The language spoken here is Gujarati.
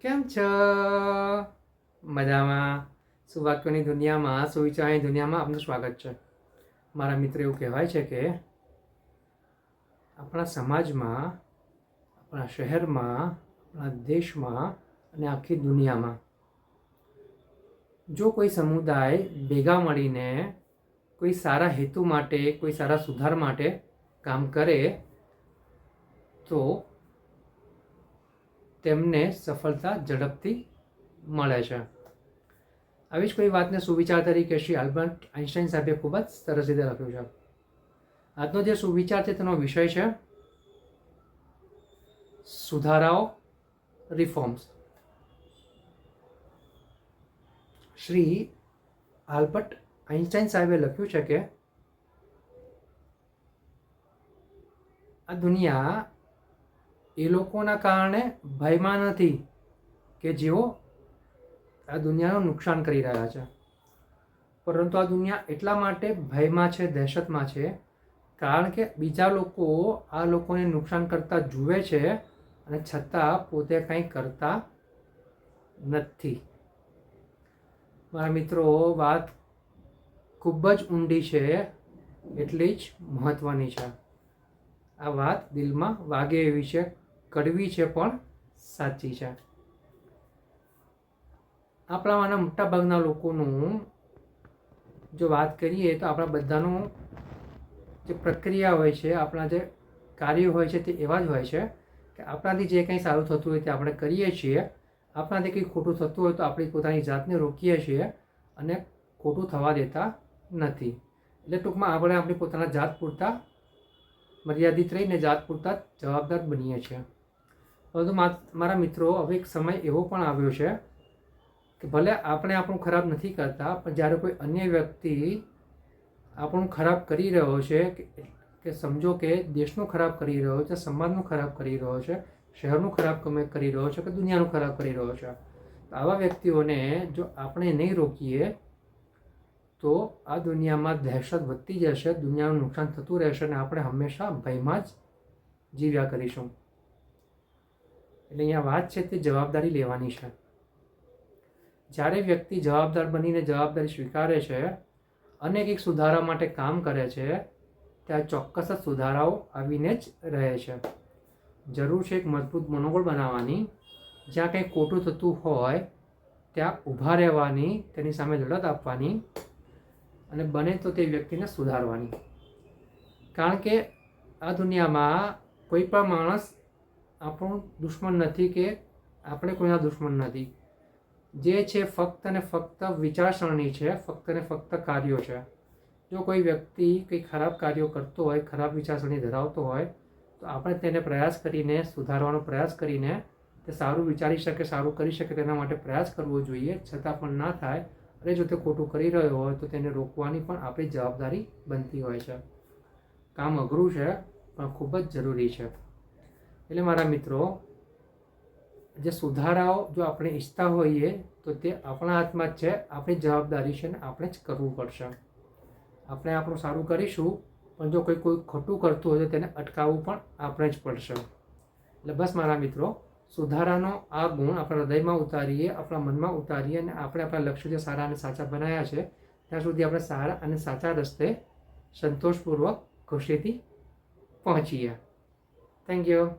કેમ છો? મજામાં. સુવાક્યોની દુનિયામાં સુવિચારની દુનિયામાં આપનું સ્વાગત છે? મારા મિત્ર એવું કહેવાય છે કે આપણા સમાજમાં, આપણા શહેરમાં, આપણા દેશમાં અને આખી દુનિયામાં જો કોઈ સમુદાય ભેગા મળીને કોઈ સારા હેતુ માટે, કોઈ સારા સુધાર માટે કામ કરે, તો તેમને સફળતા ઝડપથી મળે છે. આવી જ કોઈ વાતને સુવિચાર તરીકે શ્રી આલ્બર્ટ આઇન્સ્ટાઈન સાહેબે ખૂબ જ સરસ રીતે લખ્યું છે. આજનો જે સુવિચાર છે તેનો વિષય છે સુધારાઓ, રિફોર્મ્સ. શ્રી આલ્બર્ટ આઇન્સ્ટાઈન સાહેબે લખ્યું છે કે આ દુનિયા એ લોકોના કારણે ભયમાં નથી કે જેઓ આ દુનિયાનું નુકસાન કરી રહ્યા છે. પરંતુ આ દુનિયા એટલા માટે ભયમાં છે, દહેશતમાં છે, કારણ કે બીજા લોકો આ લોકોને નુકસાન કરતા જુએ છે અને છતાં પોતે કંઈ કરતા નથી. મારા મિત્રો, વાત ખૂબ જ ઊંડી છે, એટલી જ મહત્ત્વની છે. આ વાત દિલમાં વાગે એવી છે. કડવી છે પણ સાચી છે. આપણામાંના મોટાભાગના લોકોનું જો વાત કરીએ તો આપણા બધાનું જે પ્રક્રિયા હોય છે, આપણા જે કાર્યો હોય છે તે એવા જ હોય છે કે આપણાથી જે કંઈ સારું થતું હોય તે આપણે કરીએ છીએ. આપણાથી કંઈ ખોટું થતું હોય તો આપણી પોતાની જાતને રોકીએ છીએ અને ખોટું થવા દેતા નથી. એટલે ટૂંકમાં આપણે આપણી પોતાના જાત પૂરતા મર્યાદિત રહીને જાત પૂરતા જવાબદાર બનીએ છીએ. પરંતુ મારા મિત્રો, હવે એક સમય એવો પણ આવ્યો છે કે ભલે આપણે આપણું ખરાબ નથી કરતા, પણ જ્યારે કોઈ અન્ય વ્યક્તિ આપણું ખરાબ કરી રહ્યો છે કે સમજો કે દેશનું ખરાબ કરી રહ્યો છે, સમાજનું ખરાબ કરી રહ્યો છે, શહેરનું ખરાબ કમે, કરી રહ્યો છે કે દુનિયાનું ખરાબ કરી રહ્યો છે આવા વ્યક્તિઓને જો આપણે નહીં રોકીએ, તો આ દુનિયામાં દહેશત વધતી જશે, દુનિયાનું નુકસાન થતું રહેશે અને આપણે હંમેશા ભયમાં જ જીવ્યા કરીશું. એટલે અહીંયા વાત છે તે જવાબદારી લેવાની છે. જ્યારે વ્યક્તિ જવાબદાર બનીને જવાબદારી સ્વીકારે છે અને કંઈક સુધારા માટે કામ કરે છે ત્યાં ચોક્કસ જ સુધારાઓ આવીને જ રહે છે. જરૂર છે એક મજબૂત મનોબળ બનાવવાની. જ્યાં કંઈ ખોટું થતું હોય, ત્યાં ઊભા રહેવાની, તેની સામે લડત આપવાની અને બને તો તે વ્યક્તિને સુધારવાની. કારણ કે આ દુનિયામાં કોઈ પણ માણસ આપણું દુશ્મન નથી કે આપણે કોઈના દુશ્મન નથી. જે છે ફક્ત ને ફક્ત વિચારસરણી છે, ફક્ત ને ફક્ત કાર્યો છે. જો કોઈ વ્યક્તિ કંઈ ખરાબ કાર્યો કરતો હોય, ખરાબ વિચારસરણી ધરાવતો હોય, તો આપણે તેને પ્રયાસ કરીને, સુધારવાનો પ્રયાસ કરીને તે સારું વિચારી શકે, સારું કરી શકે તેના માટે પ્રયાસ કરવો જોઈએ. છતાં પણ ના થાય. અને જો તે ખોટું કરી રહ્યો હોય, તો તેને રોકવાની પણ આપણી જવાબદારી બનતી હોય છે. કામ અઘરું છે, પણ ખૂબ જ જરૂરી છે. એટલે મારા મિત્રો, જે સુધારાઓ જો આપણે ઈચ્છતા હોઈએ, તો તે આપણા હાથમાં જ છે. આપણી જવાબદારી છે ને આપણે જ કરવું પડશે. આપણે આપણું સારું કરીશું, પણ જો કોઈ કોઈ ખોટું કરતું હોય તો તેને અટકાવવું પણ આપણે જ પડશે. એટલે બસ મારા મિત્રો, સુધારાનો આ ગુણ આપણા હૃદયમાં ઉતારીએ, આપણા મનમાં ઉતારીએ અને આપણે આપણા લક્ષ્યો જે સારા અને સાચા બનાવ્યા છે, ત્યાં સુધી આપણે સારા અને સાચા રસ્તે સંતોષપૂર્વક ખુશીથી પહોંચીએ. Thank you